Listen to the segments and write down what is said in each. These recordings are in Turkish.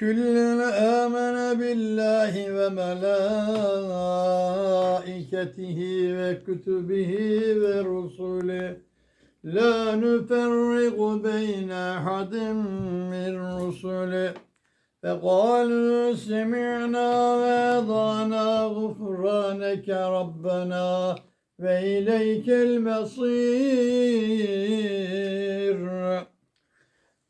كل آمن بالله وملائكته وكتبه ورسله لا نفرق بين أحد من رسله فقالوا سمعنا وأطعنا غفرانك ربنا وإليك المصير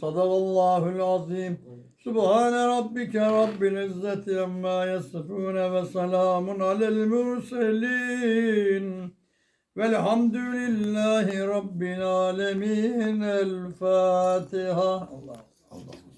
Sadakallahul azim. Subhane rabbike rabbil izzeti amma yasifune ve selamun alel murselin. Velhamdülillahi rabbil alemin. El Fatiha. Allah. Allah.